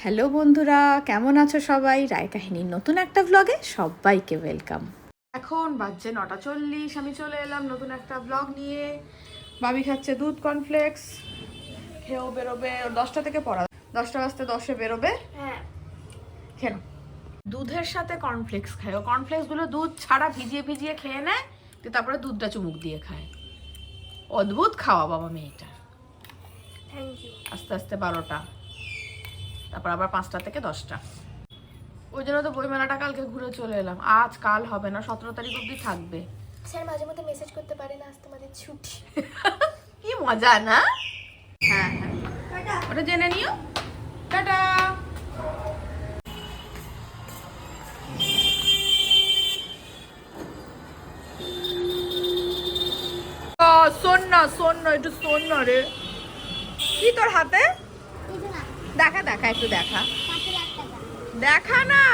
Hello বন্ধুরা কেমন আছো সবাই? রায় কাহিনীর নতুন একটা ব্লগে সবাইকে ওয়েলকাম এখন বাজছে নটা চল্লিশ আমি চলে এলাম নতুন একটা ব্লগ নিয়ে। বাবি খাচ্ছে দুধ কর্নফ্লেক্স খেয়েও বেরোবে ওর দশটা থেকে পড়া। দশটা বাজতে দশে বেরোবে। হ্যাঁ। কেন দুধের সাথে কর্নফ্লেক্স খায়। ও কর্নফ্লেক্সগুলো দুধ ছাড়া ভিজিয়ে ভিজিয়ে খেয়ে নেয় তো তারপরে দুধটা চুমুক দিয়ে খায়। অদ্ভুত খাওয়া বাবা মেয়েটার। থ্যাংক ইউ আস্তে আস্তে বারোটা। তারপর আবার পাঁচটা থেকে দশটা। ওই জন্য তো বইমেলাটা কালকে ঘুরে চলে এলাম। আজ কাল হবে না সতেরো তারিখ অবধি থাকবে। স্যার মাঝে মধ্যে মেসেজ করতে পারে না আজ তোমাদের ছুটি। কি মজা না? হ্যাঁ হ্যাঁ। ওটা জেনে নিও। টাটা। শোন না শোন না একটু শোন না রে। কি তোর হাতে? দেখা দেখা একটু দেখা। দেখা না?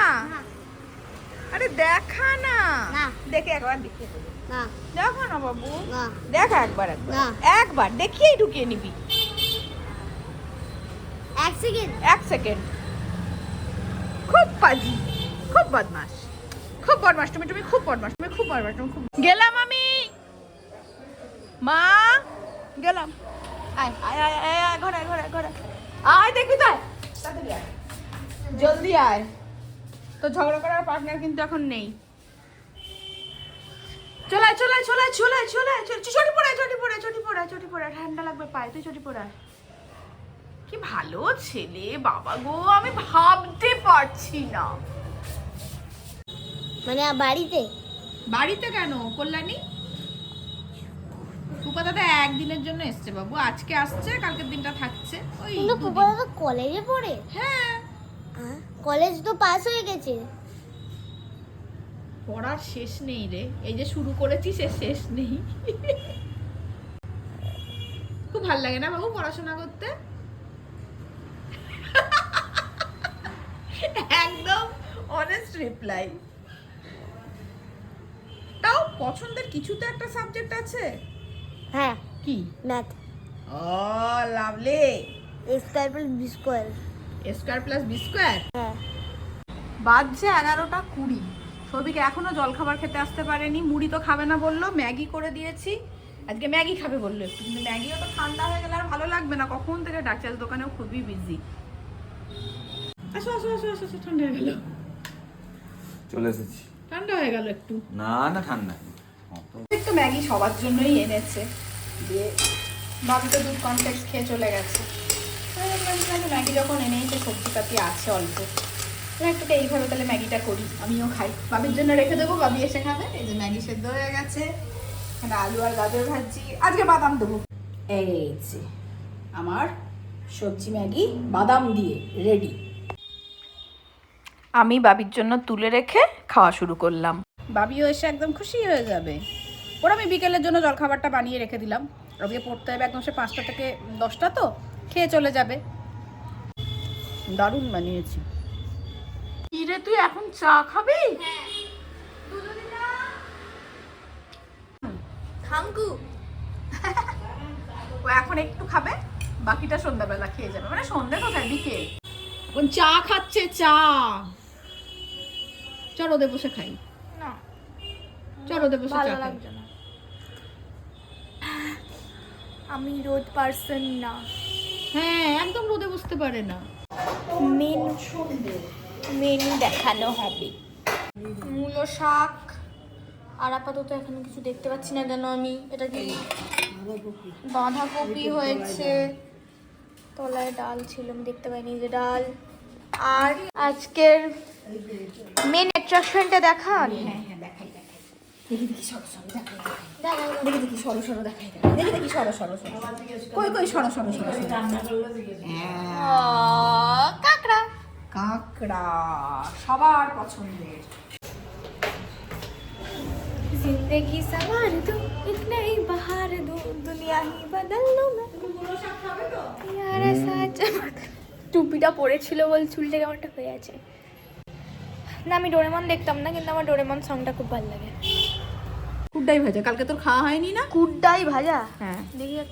আরে দেখা না। দেখে একবার দেখিয়ে দেখো না বাবু। দেখা একবার একবার। দেখিয়েই ঢুকিয়ে নিবি। এক সেকেন্ড। এক সেকেন্ড। খুব পাজি খুব বদমাস খুব বদমাস তুমি তুমি খুব বদমাস তুমি খুব বদমাস তুমি খুব গেলাম আমি। মা গেলাম। আয় আয় আয় আয় আয় ঘরে ঘরে ঘরে। আয়। দেখবি তো আয়। তাড়াতাড়ি আয়। জলদি আয়। তো ঝগড়া করার পার্টনার কিন্তু এখন নেই। চলে চলে চলে চলে চলে চটি পড়ে চটি পড়ে চটি পড়ে চটি পড়ে ঠান্ডা লাগবে পায়ে তুই চটি পড়ে কি ভালো ছেলে বাবা গো আমি ভাবতে পারছি না। মানে বাড়িতে? বাড়িতে কেন? কল্যাণী? ফুপা দাদা একদিনের জন্য এসছে বাবু আজকে আসছে কালকের দিনটা থাকছে। ওই কিন্তু। পুপা তো কলেজে পড়ে? হ্যাঁ। কলেজ তো পাস হয়ে গেছে। পড়ার শেষ নেই রে। এই যে শুরু করেছি সে শেষ নেই। খুব ভালো লাগে না বাবু পড়াশোনা করতে? একদম অনেস্ট রিপ্লাই তাও পছন্দের কিছু তো একটা সাবজেক্ট আছে? হ্যাঁ। কি? Math. O lovely. A square plus B square square plus B square হ্যাঁ। বাজছে এগারোটা কুড়ি। সৌভিক এখনও জল খাবার খেতে আসতে পারেনি। মুড়ি তো খাবে না বলল। ম্যাগি করে দিয়েছি। আজকে ম্যাগি খাবে বলল একটু। কিন্তু ম্যাগিও তো ঠান্ডা হয়ে গেলে আর ভালো লাগবে না। কখন থেকে ডাক্তার দোকানেও খুবই বিজি আসো আসো আসো আসো ঠান্ডা হয়ে গেল। চলে এসেছি। ঠান্ডা হয়ে গেল একটু। না না ঠান্ডা একটু ম্যাগি সবার জন্যই এনেছে। দিয়ে বাবু তো দুধ কমপ্লেক্স খেয়ে চলে গেছে। ম্যাগি যখন এনেইছে সবজি পাতি আছে অল্প। একটু এইভাবে তাহলে ম্যাগিটা করি। আমিও খাই। বাবির জন্য রেখে দেবো, বাবি এসে খাবে। এই যে ম্যাগি সেদ্ধ হয়ে গেছে। এখানে আলু আর গাজর ভাজি আজকে বাদাম দেবো। এই যে আমার সবজি ম্যাগি, বাদাম দিয়ে রেডি আমি বাবির জন্য তুলে রেখে খাওয়া শুরু করলাম। বাবিও এসে একদম খুশি হয়ে যাবে। ওরা আমি বিকেলের জন্য জলখাবারটা বানিয়ে রেখে দিলাম। রবিকে পড়তে হবে একদম সে পাঁচটা থেকে দশটা তো খেয়ে চলে যাবে। দারুণ বানিয়েছি। কি রে তুই এখন চা খাবি? থাঙ্কু ও এখন একটু খাবে বাকিটা সন্ধ্যাবেলা খেয়ে যাবে। মানে সন্ধ্যে কোথায়? বিকেল? এখন চা খাচ্ছে চা। চলো রোদে বসে খাই। চল রোদে বসে ভালো লাগছে না। আমি রোদ পারসন না। হ্যাঁ একদম রোদে বসতে পারে না। মেনু মেনু দেখানো হবে। মূলো শাক আর আপাতত এখনও কিছু দেখতে পাচ্ছি না কেন আমি। এটা কি? বাঁধাকপি হয়েছে। তলায় ডাল ছিল আমি দেখতে পাইনি যে ডাল। আর আজকের মেন অ্যাট্রাকশনটা দেখান। দেখি দেখি সরো সরো দেখাই দেখাই দেখি দেখি সরো সরো দেখাই দেখি দেখি সরো সরো সরো কই কই সরো সরো সরো হ্যাঁ আহ, কাঁকড়া কাঁকড়া সবার পছন্দের जिंदगी सवार दो एक नई बहार दो दुनिया ही बदल दो मैं यारा সাহায্য টুপিটা পরেছিল বল চুলটা কেমন একটা হয়ে আছে না আমি ডোরেমন দেখতাম না কিন্তু আমার ডোরেমন সংটা খুব ভালো লাগে কুড্ডাই ভাজা। কালকে তোর খাওয়া হয়নি না? কুড্ডাই ভাজা? হ্যাঁ।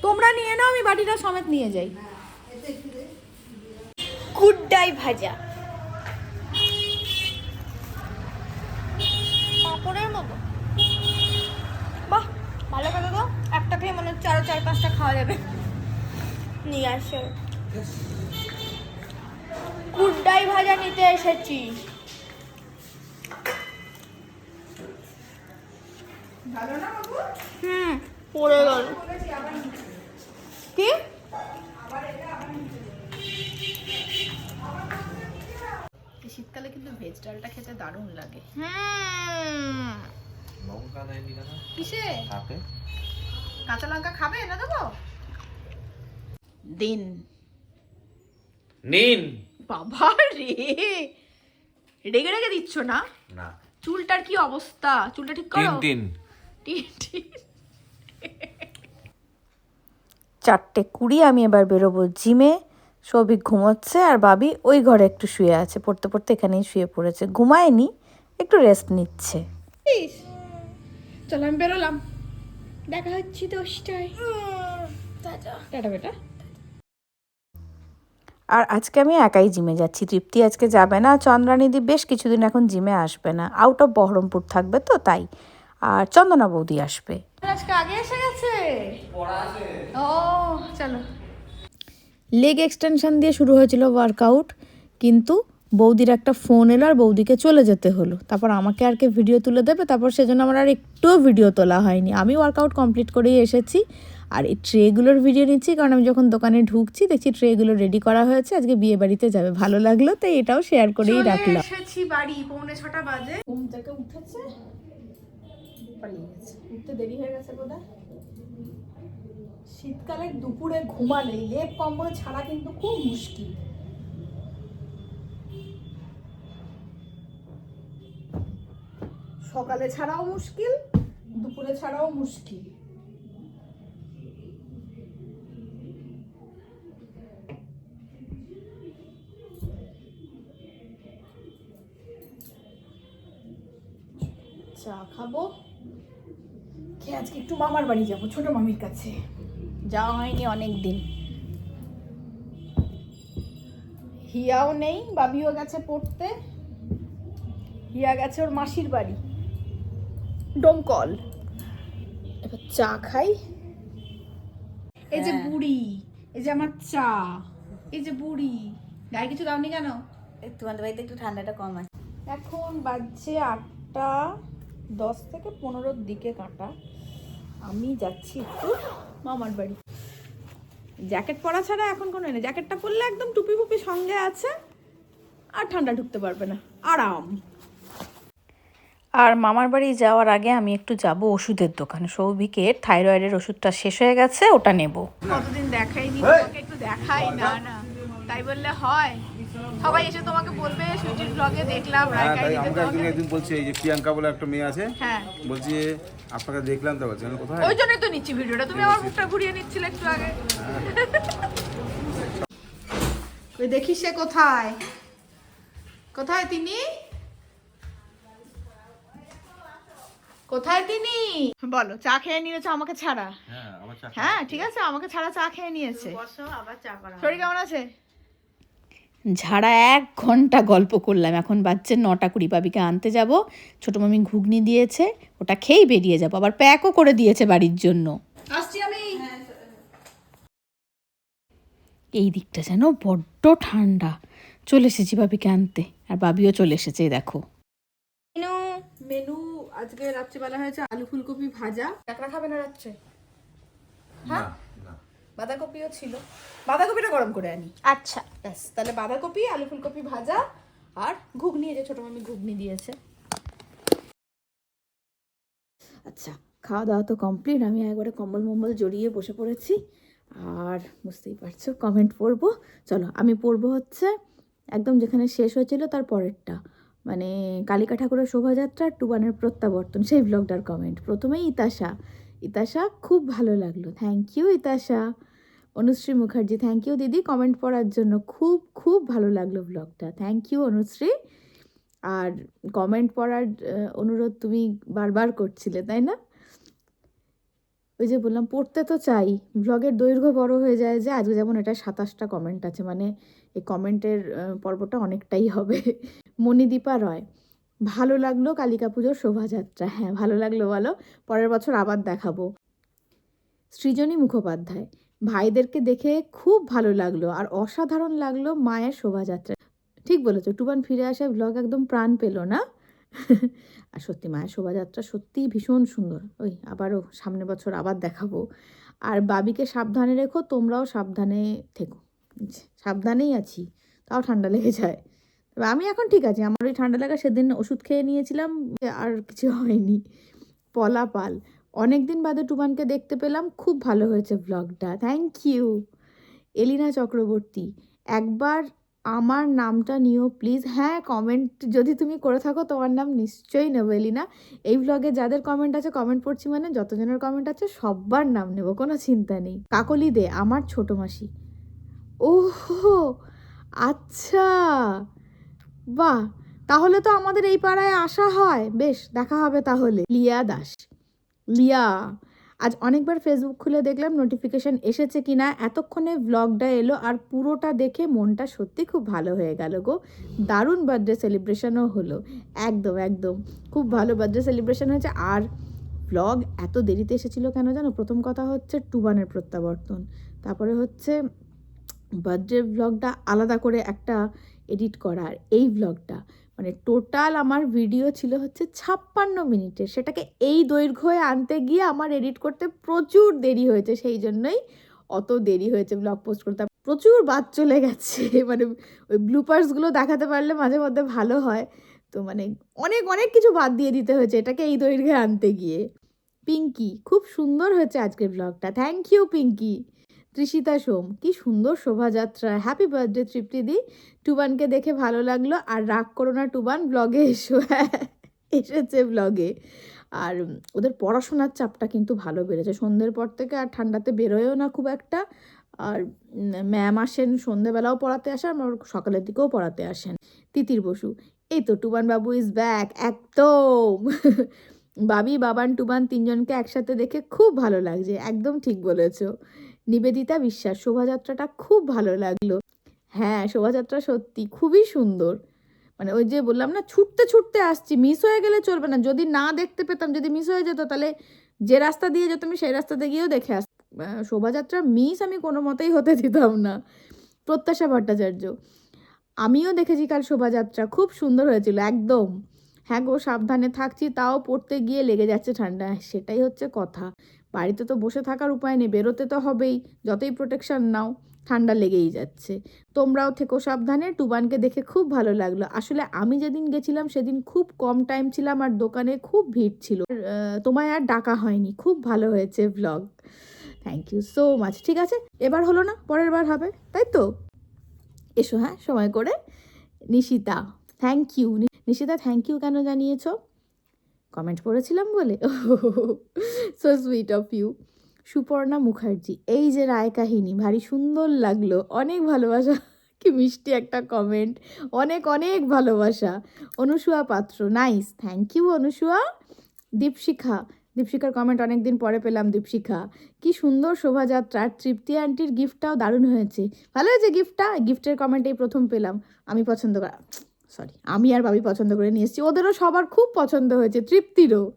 তোমরা নিয়ে নাও আমি বাটিটা সমেত নিয়ে যাই। কুড কুড্ডাই ভাজা। পাঁপড়ের মতো। বাহ ভালো কথা তো একটা খেয়ে মনে হচ্ছে আরও চার পাঁচটা খাওয়া যাবে। নিয়ে আসো। কুড্ডাই ভাজা নিতে এসেছি। ভালো না বাবু? হুম। পড়ে গেল। বলেছি আবার নিচে। কি? শীতকালে কিন্তু ভেজ ডালটা খেতে দারুণ লাগে। হুম। লঙ্কা দেয়নি কেন? কিসে? তাতে কাঁচা লঙ্কা খাবে? না দেবো? দিন। নিন। বাবা রে। রেগে রেগে দিচ্ছ না? না। চুলটার কি অবস্থা? চুলটা ঠিক করো। তিন। চারটে কুড়ি আমি এবার বেরোবো জিমে। সৌভিক ঘুমোচ্ছে আর বাবি ওই ঘরে একটু শুয়ে আছে। পড়তে পড়তে এখানেই শুয়ে পড়েছে। ঘুমায়নি একটু রেস্ট নিচ্ছে। চলো আমি বেরোলাম। দেখা হচ্ছে দশটায়। টাটা। বেটা। আর আজকে আমি একাই জিমে যাচ্ছি। তৃপ্তি আজকে যাবে না। চন্দ্রানিদি বেশ কিছুদিন এখন জিমে আসবে না। আউট অফ বহরমপুর থাকবে তো তাই। আর চন্দনা বৌদি আসবে। আজকে আগে এসে গেছে? ও চলো। লেগ এক্সটেনশন দিয়ে শুরু হয়েছিল ওয়ার্কআউট কিন্তু বৌদির একটা ফোন এলো আর বৌদিকে চলে যেতে হলো। তারপর আমাকে আর কে ভিডিও তুলে দেবে তারপর সেজন্য আমার আর একটুও ভিডিও তোলা হয়নি। আমি ওয়ার্কআউট কমপ্লিট করেই এসেছি আর এই ট্রেগুলোর ভিডিও নিচ্ছি কারণ আমি যখন দোকানে ঢুকছি দেখছি ট্রেগুলো রেডি করা হয়েছে। আজকে বিয়ে বাড়িতে যাবে ভালো লাগল তাই এটাও শেয়ার করেই রাখলাম। এসেছি বাড়ি পৌনে ছটা বাজে। ঘুম থেকে উঠেছে? শীতকালে দুপুরে ঘুমালে লেপ কম্বল ছাড়া কিন্তু খুব মুশকিল। সকালে ছাড়াও মুশকিল, দুপুরে ছাড়াও মুশকিল। চা খাব। খেয়ে আজকে একটু মামার বাড়ি যাব ছোট মামির কাছে। যাওয়া হয়নি অনেক দিন হিয়াও নেই বাবিও গেছে পড়তে। হিয়া গেছে ওর মাসির বাড়ি। ডোমকল এবার চা খাই। এই যে বুড়ি এই যে আমার চা এই যে বুড়ি। গায়ে কিছু দাওনি কেন? তোমাদের বাড়িতে একটু ঠান্ডাটা কম আছে। এখন বাজছে আটটা। দশ থেকে পনেরোর দিকে কাটা। আমি যাচ্ছি একটু মামার বাড়ি। জ্যাকেট পরা ছাড়া এখন কোনো নেই। জ্যাকেটটা পরলে একদম টুপি ফুপি সঙ্গে আছে আর ঠান্ডা ঢুকতে পারবে না। আরাম। আর মামার বাড়ি যাওয়ার আগে আমি একটু যাব ওষুধের দোকানে। সৌভিকের থাইরয়েডের ওষুধটা শেষ হয়ে গেছে ওটা নেব। কতদিন দেখাইনি? একটু দেখাই না না। তাই বললে হয়। সবাই এসে তোমাকে বলবে সুইটির ব্লগে দেখলাম হ্যাঁ রায়কাই তাই আমাকে একদিন একদিন বলছে এই যে প্রিয়াঙ্কা বলে একটা মেয়ে আছে হ্যাঁ। বলছি আপনাকে দেখলাম তো বলছে আমি কোথায়? ওই জন্যই তো নিচ্ছি ভিডিওটা। তুমি আমার মুখটা ঘুরিয়ে নিচ্ছিলে একটু আগে। ওই দেখি সে কোথায়? কোথায় তিনি? কোথায় তিনি? বলো চা খেয়ে নিয়েছো আমাকে ছাড়া? হ্যাঁ হ্যাঁ ঠিক আছে আমাকে ছাড়া চা খেয়ে নিয়েছে। শরীর কেমন আছে? ঝাড়া এক ঘণ্টা গল্প করলাম। এখন বাজছে নটা কুড়ি। বাবিকে আনতে যাব। ছোটো মামি ঘুগনি দিয়েছে। ওটা খেয়েই বেরিয়ে যাব। আবার প্যাকও করে দিয়েছে বাড়ির জন্য। আসছি আমি। এই দিকটা যেন বড্ড ঠান্ডা। চলে এসেছি বাবিকে আনতে। আর বাবিও চলে এসেছে দেখো। মেনু। আজকে রাত্রিবেলা হয়েছে আলু ফুলকপি ভাজা। কাঁকড়া খাবে না রাত্রে? হ্যাঁ? বাঁধাকপিও ছিল। বাঁধাকপিটা গরম করে আনি। আচ্ছা। ব্যাস তাহলে বাঁধাকপি আলু ফুলকপি ভাজা আর ঘুগনি যে ছোট মামি ঘুগনি দিয়েছে। আচ্ছা খাওয়া দাওয়া তো কমপ্লিট আমি একবারে কম্বল মম্বল জড়িয়ে বসে পড়েছি। আর বুঝতেই পারছ কমেন্ট পড়ব। চলো আমি পড়ব হচ্ছে একদম যেখানে শেষ হয়েছিল তার পরেরটা। মানে কালিকা ঠাকুরের শোভাযাত্রা টুবানের প্রত্যাবর্তন। সেই ব্লগটার কমেন্ট প্রথমেই ইতাশা। ইতাশা, খুব ভালো লাগল। Thank you Itasha. Anushree Mukherjee thank you দিদি। কমেন্ট পড়ার জন্য খুব খুব ভালো লাগল ব্লগটা থ্যাংক ইউ অনুশ্রী। আর কমেন্ট পড়ার অনুরোধ তুমি বারবার করছিলে, তাই না? ওই যে বললাম, পড়তে তো চাই। ব্লগের দৈর্ঘ্য বড় হয়ে যায় যে, আজকে যেমন এটা সাতাশটা কমেন্ট আছে। মানে এই কমেন্টের পর্বটা অনেকটাই হবে। মণিদীপা রয় ভালো লাগল কালিকা পুজোর শোভাযাত্রা। হ্যাঁ ভালো লাগল বলো। পরের বছর আবার দেখাবো। সৃজনী মুখোপাধ্যায়। ভাইদেরকে দেখে খুব ভালো লাগল আর অসাধারণ লাগল মায়ের শোভাযাত্রা। ঠিক বলেছ, টুবান ফিরে আসে ব্লগ একদম প্রাণ পেল না। আর সত্যি মায়ের শোভাযাত্রা সত্যিই ভীষণ সুন্দর। ওই আবারও সামনের বছর আবার দেখাবো। আর বাবিকে সাবধানে রেখো, তোমরাও সাবধানে থেকো। সাবধানেই আছি, তাও ঠান্ডা লেগে যায়। তবে আমি এখন ঠিক আছি। আমার ওই ঠান্ডা লাগা সেদিন ওষুধ খেয়ে নিয়েছিলাম, আর কিছু হয়নি। পলা পাল অনেক দিন বাদে টুবানকে দেখতে পেলাম। খুব ভালো হয়েছে ব্লগটা থ্যাংক ইউ এলিনা চক্রবর্তী, একবার আমার নামটা নিও প্লিজ হ্যাঁ কমেন্ট যদি তুমি করে থাকো, তোমার নাম নিশ্চয়ই নেব, এলিনা। এই ব্লগে যাদের কমেন্ট আছে কমেন্ট পড়ছি মানে যতজনের কমেন্ট আছে সবার নাম নেব, কোনো চিন্তা নেই। কাকলি দে, আমার ছোট মাসি। ওহো! আচ্ছা! বাহ, তাহলে তো আমাদের এই পাড়ায় আসা হয়। বেশ, দেখা হবে তাহলে। লিয়া দাস। লিয়া, আজ অনেকবার ফেসবুক খুলে দেখলাম নোটিফিকেশন এসেছে কিনা এতক্ষণে ব্লগটা এলো আর পুরোটা দেখে মনটা সত্যি খুব ভালো হয়ে গেল গো। দারুণ বার্থডে সেলিব্রেশনও হলো। একদম একদম। খুব ভালো বার্থডে সেলিব্রেশন হয়েছে। আর ব্লগ এত দেরিতে এসেছিল কেন জানো? প্রথম কথা হচ্ছে টুবানের প্রত্যাবর্তন। তারপরে হচ্ছে বার্থডে ব্লগটা আলাদা করে একটা এডিট করা আর এই ব্লগটা মানে টোটাল আমার ভিডিও ছিল হচ্ছে ছাপ্পান্ন মিনিটের। সেটাকে এই দৈর্ঘ্যে আনতে গিয়ে আমার এডিট করতে প্রচুর দেরি হয়েছে, সেই জন্যই অত দেরি হয়েছে ব্লগ পোস্ট করতে। প্রচুর বাদ চলে গেছে। মানে ওই ব্লুপার্সগুলো দেখাতে পারলে মাঝে মধ্যে ভালো হয়। তো মানে অনেক অনেক কিছু বাদ দিয়ে দিতে হয়েছে এটাকে এই দৈর্ঘ্যে আনতে গিয়ে। পিঙ্কি, খুব সুন্দর হয়েছে আজকের ব্লগটা থ্যাংক ইউ পিঙ্কি। ত্রিষিতা সোম, কি সুন্দর শোভাযাত্রা। Happy birthday তৃপ্তিদি। টুবানকে দেখে ভালো লাগল। আর রাগ করো না টুবান ব্লগে এসো। এসেছে ব্লগে আর ওদের পড়াশোনার চাপটা কিন্তু ভালো বেড়েছে। সন্ধ্যের পর থেকে আর ঠান্ডাতে বেরোয়ও না খুব একটা। আর ম্যাম আসেন সন্ধেবেলাও পড়াতে আসেন আর সকালের দিকেও পড়াতে আসেন। তিতির বসু, এই তো টুবান বাবু ইজ ব্যাক একদম। বাবি, বাবান, টুবান তিনজনকে একসাথে দেখে খুব ভালো লাগছে। একদম ঠিক বলেছ। নিবেদিতা বিশ্বাস, শোভাযাত্রাটা খুব ভালো লাগল। হ্যাঁ শোভাযাত্রা সত্যি খুবই সুন্দর। মানে ওই যে বললাম না, ছুটতে ছুটতে আসছি মিস হয়ে গেলে চলবে না। যদি না দেখতে পেতাম, যদি মিস হয়ে যেত, তাহলে যে রাস্তা দিয়ে যেত, আমি সেই রাস্তাতে গিয়েও দেখে আস শোভাযাত্রা মিস আমি কোনো মতেই হতে দিতাম না। প্রত্যাশা ভট্টাচার্য, আমিও দেখেছি কাল শোভাযাত্রা। খুব সুন্দর হয়েছিল, একদম। হ্যাঁ গো, সাবধানে থাকছি, তাও পড়তে গিয়ে লেগে যাচ্ছে ঠান্ডা। সেটাই হচ্ছে কথা। বাড়িতে তো বসে থাকার উপায় নেই, বেরোতে তো হবেই, যতই প্রোটেকশন নাও, ঠান্ডা লেগেই যাচ্ছে। তোমরাও থেকো সাবধানে, টুবানকে দেখে খুব ভালো লাগল। আসলে আমি যেদিন গেছিলাম, সেদিন খুব কম টাইম ছিলাম আর দোকানে খুব ভিড় ছিল। তোমায় আর ডাকা হয়নি। খুব ভালো হয়েছে blog thank you so much ঠিক আছে? এবার হলো না, পরের বার হবে, তাই তো? এসো হ্যাঁ সময় করে। Nishita thank you Nishita thank you কেন জানিয়েছো? কমেন্ট পড়েছিলাম বলে। So sweet of you Suparna Mukherjee, এই যে রায় কাহিনী, ভারী সুন্দর লাগল। অনেক ভালোবাসা। কি মিষ্টি একটা কমেন্ট অনেক অনেক ভালোবাসা। Anusuya Patra nice thank you Anusuya. Dipshikha, দীপশিখার comment অনেক দিন পরে পেলাম দীপশিখা। কি সুন্দর শোভাযাত্রা আর তৃপ্তি আন্টির গিফটটাও দারুণ হয়েছে। ভালো হয়েছে গিফটটা গিফটের কমেন্ট এই প্রথম পেলাম। আমি পছন্দ করা সরি আমি আর বাবি পছন্দ করে নিয়ে এসেছি। ওদেরও সবার খুব পছন্দ হয়েছে, তৃপ্তিরও।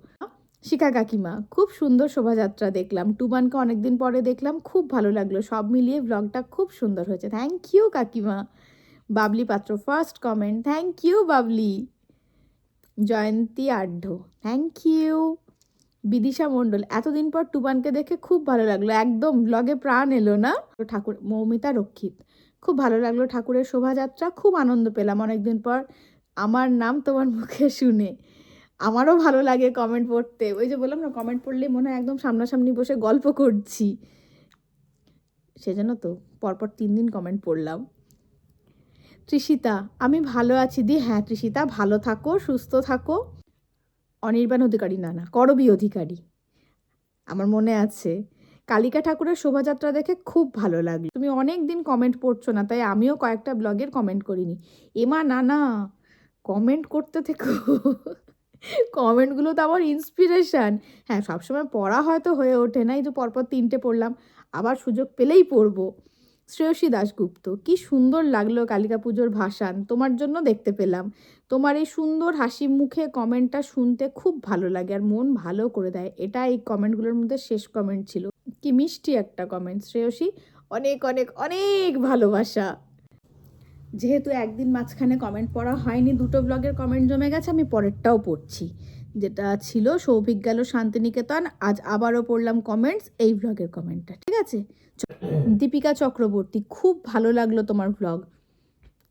শিখা কাকিমা, খুব সুন্দর শোভাযাত্রা দেখলাম। টুবানকে অনেকদিন পরে দেখলাম, খুব ভালো লাগল। সব মিলিয়ে ব্লগটা খুব সুন্দর হয়েছে। থ্যাংক ইউ কাকিমা। Babli Patra first comment thank you Babli. Jayanti Adhya thank you Bidisha Mondal, এতদিন পর টুবানকে দেখে খুব ভালো লাগল। একদম ব্লগে প্রাণ এলো না? ঠাকুর, মৌমিতা রক্ষিত। খুব ভালো লাগল ঠাকুরের শোভাযাত্রা, খুব আনন্দ পেলাম অনেকদিন পর। আমার নাম তোমার মুখে শুনে। আমারও ভালো লাগে কমেন্ট পড়তে। ওই যে বললাম না কমেন্ট পড়লে মনে হয় একদম সামনাসামনি বসে গল্প করছি। সেজন্য তো পরপর তিন দিন কমেন্ট পড়লাম। তৃষিতা আমি ভালো আছি দি। হ্যাঁ তৃষিতা ভালো থাকো, সুস্থ থাকো। অনির্বাণ অধিকারী, না না, করবী অধিকারী। আমার মনে আছে কালিকা ঠাকুরের শোভাযাত্রা দেখে খুব ভালো লাগল। তুমি অনেক দিন কমেন্ট পড়ছো না, তাই আমিও কয়েকটা ব্লগের কমেন্ট করিনি। এমা না না কমেন্ট করতে থেকো। কমেন্টগুলো তো আমার ইন্সপিরেশান হ্যাঁ সবসময় পড়া হয়তো হয়ে ওঠে না, এই পরপর তিনটে পড়লাম, আবার সুযোগ পেলেই পড়ব। শ্রেয়সী দাশগুপ্ত, কি সুন্দর লাগল কালিকা পুজোর ভাসান, তোমার জন্য দেখতে পেলাম। তোমার এই সুন্দর হাসি মুখে কমেন্টটা শুনতে খুব ভালো লাগে, আর মন ভালো করে দেয়। এটা এই কমেন্টগুলোর মধ্যে শেষ কমেন্ট ছিল। কি মিষ্টি একটা কমেন্ট শ্রেয়সী। অনেক অনেক অনেক ভালোবাসা। যেহেতু একদিন মাঝখানে কমেন্ট পড়া হয়নি, দুটো ব্লগের কমেন্ট জমে গেছে, আমি পরেরটাও পড়ছি। যেটা ছিল সৌভিক গেল শান্তিনিকেতন, আজ আবারও পড়লাম কমেন্টস এই ব্লগের কমেন্টটা ঠিক আছে? দীপিকা চক্রবর্তী, খুব ভালো লাগল তোমার ব্লগ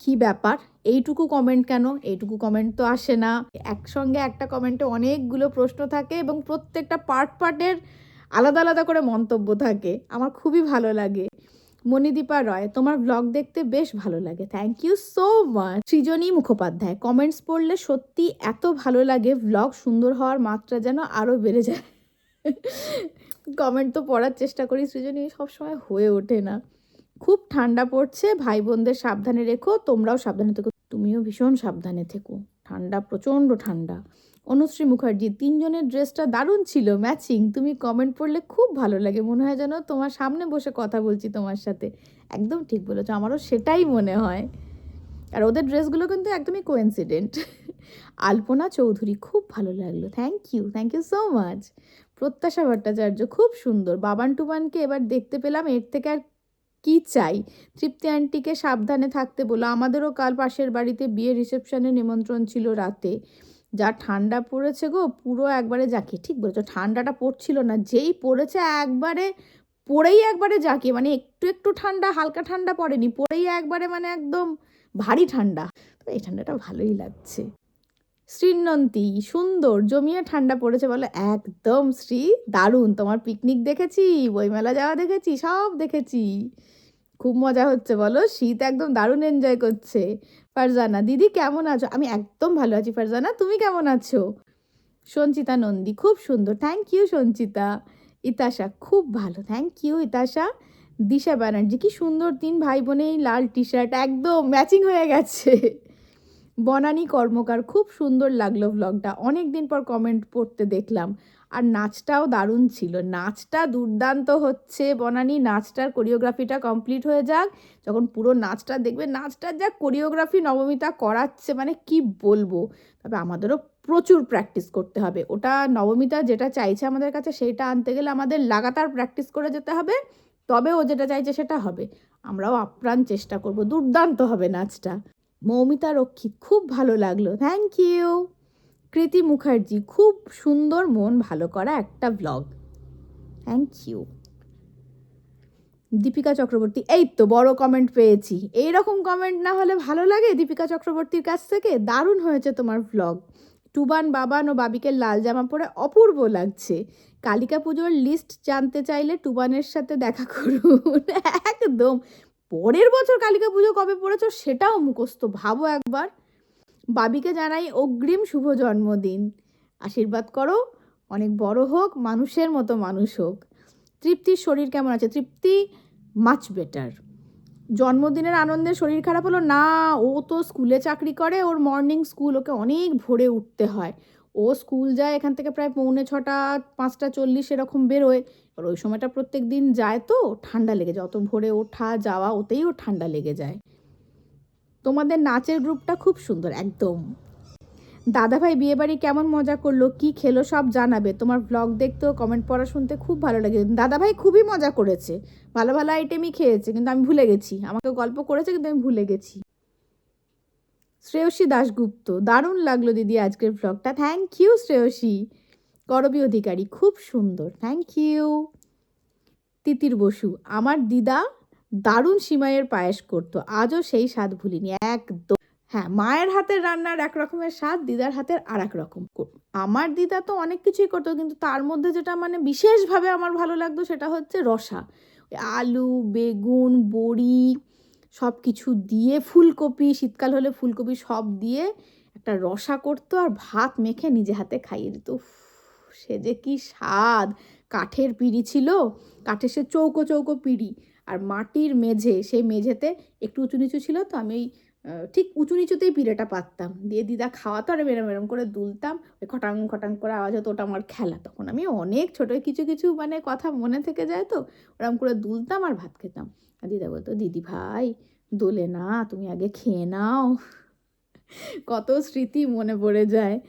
কি ব্যাপার? এইটুকু কমেন্ট কেন? এইটুকু কমেন্ট তো আসে না। একসঙ্গে একটা কমেন্টে অনেকগুলো প্রশ্ন থাকে এবং প্রত্যেকটা পার্ট পার্টের আলাদা আলাদা করে মন্তব্য থাকে। আমার খুবই ভালো লাগে। মণিদীপা রয়, তোমার ব্লগ দেখতে বেশ ভালো লাগে। Thank you so much Srijani Mukhopadhyay comments পড়লে সত্যি এত ভালো লাগে ব্লগ সুন্দর হওয়ার মাত্রা যেন আরও বেড়ে যায়। কমেন্ট তো পড়ার চেষ্টা করি, সৃজনী সবসময় হয়ে ওঠে না। খুব ঠান্ডা পড়ছে ভাই বোনদের সাবধানে রেখো, তোমরাও সাবধানে থেকো, তুমিও ভীষণ সাবধানে থেকো। ঠান্ডা, প্রচণ্ড ঠান্ডা। অনুশ্রী মুখার্জি, তিনজনের ড্রেসটা দারুণ ছিল ম্যাচিং তুমি কমেন্ট পড়লে খুব ভালো লাগে, মনে হয় যেন তোমার সামনে বসে কথা বলছি তোমার সাথে। একদম ঠিক বলেছ, আমারও সেটাই মনে হয়। আর ওদের ড্রেসগুলো কিন্তু একদমই কোয়েন্সিডেন্ট আলপনা চৌধুরী, খুব ভালো লাগল thank you thank you so much Pratyasha Bhattacharya, খুব সুন্দর। বাবান টুবানকে এবার দেখতে পেলাম, এর থেকে আর কি চাই? তৃপ্তি আন্টিকে সাবধানে থাকতে বলো, আমাদেরও কাল পাশের বাড়িতে বিয়ে রিসেপশনে নিমন্ত্রণ ছিল রাতে। যা ঠান্ডা পড়েছে গো, পুরো একবারে জাঁকি ঠিক বলেছ, ঠান্ডাটা পড়ছিল না, যেই পড়েছে একবারে, পড়েই একবারে জাঁকি মানে একটু একটু ঠান্ডা, হালকা ঠান্ডা পড়েনি, পড়েই একবারে মানে একদম ভারী ঠান্ডা। তো এই ঠান্ডাটা ভালোই লাগছে। শ্রীনন্তী সুন্দর, জমিয়ে ঠান্ডা পড়েছে বলো, একদম শ্রী দারুণ, তোমার পিকনিক দেখেছি, বইমেলা যাওয়া দেখেছি, সব দেখেছি। খুব মজা হচ্ছে, বলো? শীত একদম দারুণ এনজয় করছে। ফারজানা, দিদি কেমন আছো? আমি একদম ভালো আছি, ফারজানা, তুমি কেমন আছো? সঞ্চিতা নন্দী, খুব সুন্দর। Thank you Sanchita. ইতাশা, খুব ভালো। Thank you Itasha. দিশা ব্যানার্জি, কি সুন্দর তিন ভাই বোনে লাল টি শার্ট একদম ম্যাচিং হয়ে গেছে। বনানী কর্মকার, খুব সুন্দর লাগল ভ্লগটা অনেক দিন পর কমেন্ট পড়তে দেখলাম। আর নাচটাও দারুণ ছিল। নাচটা দুর্দান্ত হচ্ছে বনানী। নাচটার কোরিওগ্রাফিটা কমপ্লিট হয়ে যাক। যখন পুরো নাচটা দেখবে, নাচটার যা কোরিওগ্রাফি নবমিতা করাচ্ছে মানে কি বলব? তবে আমাদেরও প্রচুর প্র্যাকটিস করতে হবে। ওটা নবমিতা যেটা চাইছে আমাদের কাছে, সেটা আনতে গেলে আমাদের লাগাতার প্র্যাকটিস করে যেতে হবে। তবে ও যেটা চাইছে, সেটা হবে। আমরাও আপ্রাণ চেষ্টা করব। দুর্দান্ত হবে নাচটা। মৌমিতা রক্ষিত, খুব ভালো লাগল। থ্যাংক ইউ কৃতি মুখার্জি, খুব সুন্দর মন ভালো করা একটা blog thank you Dipika Chakraborty, এই তো বড় কমেন্ট পেয়েছি। এই রকম কমেন্ট না হলে ভালো লাগে? দীপিকা চক্রবর্তীর কাছ থেকে দারুণ হয়েছে তোমার ভ্লগ টুবান বাবান ও বাবিকে লাল জামা পরে অপূর্ব লাগছে। কালিকা পুজোর লিস্ট জানতে চাইলে টুবানের সাথে দেখা করুন। একদম। পরের বছর কালিকা পুজো কবে পড়েছো সেটাও মুখস্থ। ভাবো একবার। বাবিকে জানাই অগ্রিম শুভ জন্মদিন। আশীর্বাদ করো, অনেক বড় হোক, মানুষের মতো মানুষ হোক। তৃপ্তির শরীর কেমন আছে? তৃপ্তি মাচ বেটার জন্মদিনের আনন্দে শরীর খারাপ হলো? না, ও তো স্কুলে চাকরি করে, ওর মর্নিং স্কুল ওকে অনেক ভোরে উঠতে হয়। ও স্কুল যায় এখান থেকে প্রায় পৌনে ছটা, পাঁচটা চল্লিশ এরকম বেরোয়। এবার ওই সময়টা প্রত্যেক দিন যায় তো, ঠান্ডা লেগে যায়। অত ভোরে ওঠা, যাওয়া, ওতেই ওর ঠান্ডা লেগে যায়। তোমাদের নাচের গ্রুপটা খুব সুন্দর, একদম। দাদাভাই বিয়েবাড়ি কেমন মজা করল, কি খেলো সব জানাবে। তোমার ব্লগ দেখতেও কমেন্ট পড়া শুনতে খুব ভালো লাগে। দাদাভাই খুবই মজা করেছে। ভালো ভালো আইটেমই খেয়েছে, কিন্তু আমি ভুলে গেছি। আমাকে গল্প করেছে, কিন্তু আমি ভুলে গেছি। শ্রেয়সী দাশগুপ্ত, দারুণ লাগল দিদি আজকের ব্লগটা থ্যাংক ইউ শ্রেয়সী। করবী অধিকারী, খুব সুন্দর। থ্যাংক ইউ তিতির বসু, আমার দিদা দারুণ সিমাইয়ের পায়েস করতো। আজও সেই স্বাদ ভুলিনি, একদম। হ্যাঁ মায়ের হাতের রান্নার এক রকমের স্বাদ, দিদার হাতের আর এক রকম। আমার দিদা তো অনেক কিছুই করতো, কিন্তু তার মধ্যে যেটা মানে বিশেষভাবে আমার ভালো লাগতো সেটা হচ্ছে রসা। আলু, বেগুন, বড়ি সব কিছু দিয়ে ফুলকপি, শীতকাল হলে ফুলকপি সব দিয়ে একটা রসা করতো আর ভাত মেখে নিজে হাতে খাইয়ে দিত। সে যে কি স্বাদ! কাঠের পিড়ি ছিল, কাঠের সে চৌকো চৌকো পিঁড়ি। আর মাটির মেঝে, সেই মেঝেতে একটু উঁচু নিচু ছিল তো আমি ওই ঠিক উঁচু নিচুতেই পিড়েটা পাততাম। দিয়ে দিদা খাওয়াতো আর এরম এরম করে দুলতাম, ওই খটাং খটাং করে আওয়াজ হতো, ওটা আমার খেলা। তখন আমি অনেক ছোটো, কিছু কিছু মানে কথা মনে থেকে যায় তো, ওরম করে দুলতাম আর ভাত খেতাম। আর দিদা বলতো, দিদি ভাই, দোলে না, তুমি আগে খেয়ে নাও। কত স্মৃতি মনে পড়ে যায়।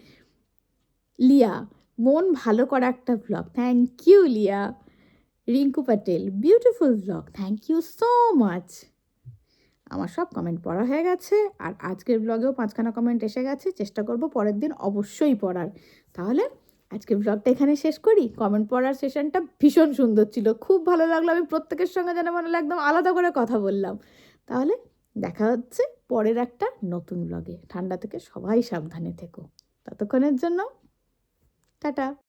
লিয়া, মন ভালো করা একটা blog thank you Lia. Rinku Patel beautiful blog thank you so much আমার সব কমেন্ট পড়া হয়ে গেছে, আর আজকের ব্লগেও পাঁচখানা কমেন্ট এসে গেছে, চেষ্টা করব পরের দিন অবশ্যই পড়ার। তাহলে আজকের ব্লগটা এখানে শেষ করি। কমেন্ট পড়ার সেশনটা ভীষণ সুন্দর ছিল, খুব ভালো লাগল। আমি প্রত্যেকের সঙ্গে যেন মনে হলো একদম আলাদা করে কথা বললাম। তাহলে দেখা হচ্ছে পরের একটা নতুন ব্লগে ঠান্ডা থেকে সবাই সাবধানে থেকো। ততক্ষণের জন্য, টাটা।